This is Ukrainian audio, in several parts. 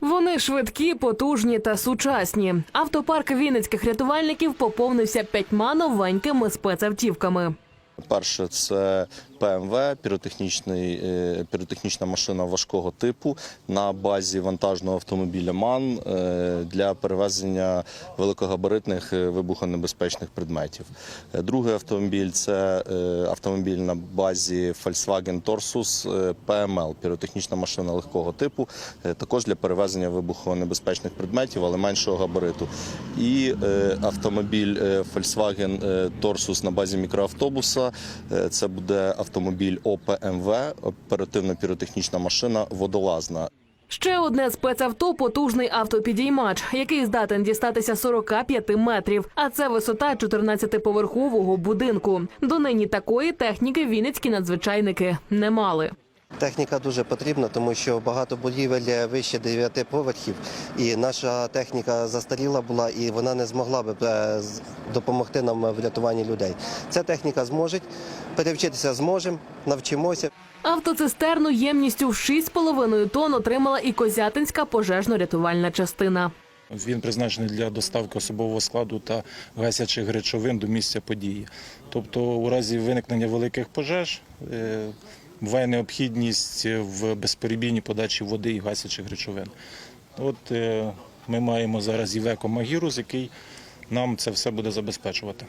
Вони швидкі, потужні та сучасні. Автопарк вінницьких рятувальників поповнився п'ятьма новенькими спецавтівками. Перше це ПМВ, е, піротехнічна машина важкого типу на базі вантажного автомобіля МАН е, для перевезення великогабаритних е, вибухонебезпечних предметів. Другий автомобіль це автомобіль на базі Volkswagen Torsus PML, піротехнічна машина легкого типу, також для перевезення вибухонебезпечних предметів, але меншого габариту. І автомобіль Volkswagen Torsus на базі мікроавтобуса. Е, Це буде автомобіль ОПМВ, оперативно-піротехнічна машина водолазна. Ще одне спецавто потужний автопідіймач, який здатен дістатися 45 метрів. А це висота 14-поверхового будинку. Донині такої техніки вінницькі надзвичайники не мали. Техніка дуже потрібна, тому що багато будівель вище 9 поверхів, і наша техніка застаріла була, і вона не змогла би е, допомогти нам в рятуванні людей. Ця техніка зможе, перевчитися зможемо, навчимося. Автоцистерну ємністю в 6,5 тонн отримала і Козятинська пожежно-рятувальна частина. Він призначений для доставки особового складу та гасячих речовин до місця події. Тобто, у разі виникнення великих пожеж е, буває необхідність в безперебійній подачі води і гасячих речовин. От е, ми маємо зараз Івеко Магірус, який нам це все буде забезпечувати.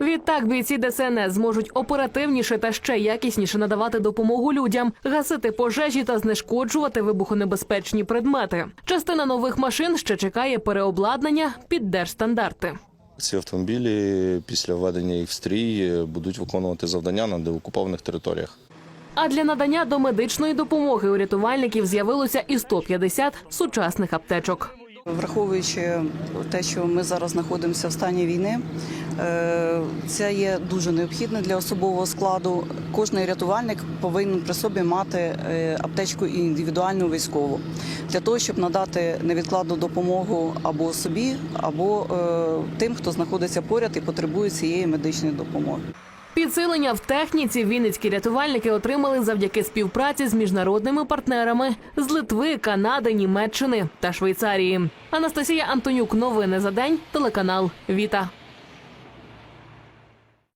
Відтак бійці ДСНС зможуть оперативніше та ще якісніше надавати допомогу людям, гасити пожежі та знешкоджувати вибухонебезпечні предмети. Частина нових машин ще чекає переобладнання під держстандарти. Ці автомобілі після введення їх в стрій е, будуть виконувати завдання на деокупованих територіях. А для надання домедичної допомоги у рятувальників з'явилося і 150 сучасних аптечок. Враховуючи те, що ми зараз знаходимося в стані війни, е, це є дуже необхідно для особового складу. Кожний рятувальник повинен при собі мати е, аптечку індивідуальну військову для того, щоб надати невідкладну допомогу або собі, або е, тим, хто знаходиться поряд і потребує цієї медичної допомоги. Підсилення в техніці вінницькі рятувальники отримали завдяки співпраці з міжнародними партнерами з Литви, Канади, Німеччини та Швейцарії. Анастасія Антонюк. Новини за день. Телеканал Віта.